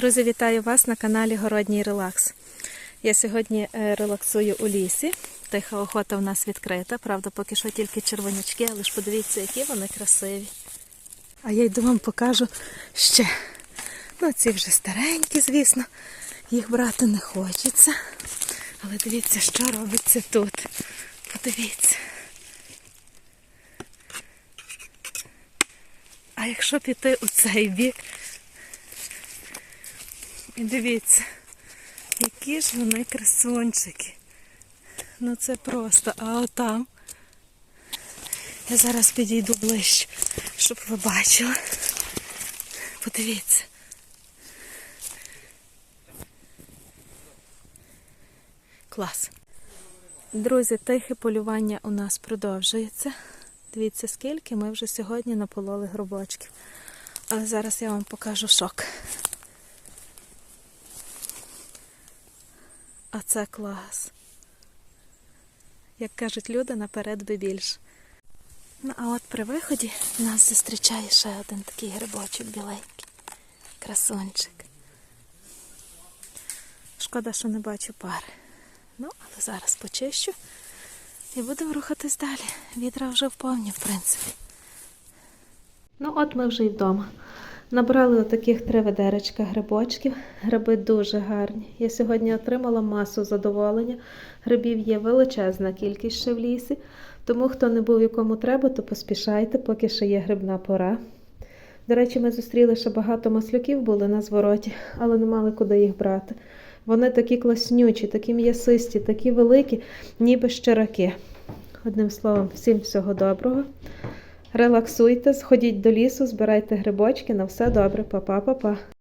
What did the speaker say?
Друзі, вітаю вас на каналі Городній Релакс. Я сьогодні е, релаксую у лісі. Тиха охота в нас відкрита. Правда, поки що тільки червонячки, але ж подивіться, які вони красиві. А я йду вам покажу ще. Ну, ці вже старенькі, звісно. Їх брати не хочеться. Але дивіться, що робиться тут. Подивіться. А якщо піти у цей бік, і дивіться, які ж вони красунчики. Ну це просто, а отам. Я зараз підійду ближче, щоб ви бачили. Подивіться. Клас. Друзі, тихе полювання у нас продовжується. Дивіться, скільки ми вже сьогодні напололи гробочків. Але зараз я вам покажу шок. А це клас. Як кажуть люди, наперед би більше. Ну, а от при виході нас зустрічає ще один такий грибочок біленький. Красунчик. Шкода, що не бачу пари. Ну, але зараз почищу і будемо рухатись далі. Вітра вже вповні, в принципі. Ну, от ми вже й вдома. Набрали отаких три ведеречка грибочків. Гриби дуже гарні. Я сьогодні отримала масу задоволення. Грибів є величезна кількість ще в лісі. Тому, хто не був якому треба, то поспішайте, поки ще є грибна пора. До речі, ми зустріли ще багато маслюків були на звороті, але не мали куди їх брати. Вони такі класнючі, такі м'ясисті, такі великі, ніби щираки. Одним словом, всім всього доброго. Релаксуйте, сходіть до лісу, збирайте грибочки. На все добре. Па-па-па-па.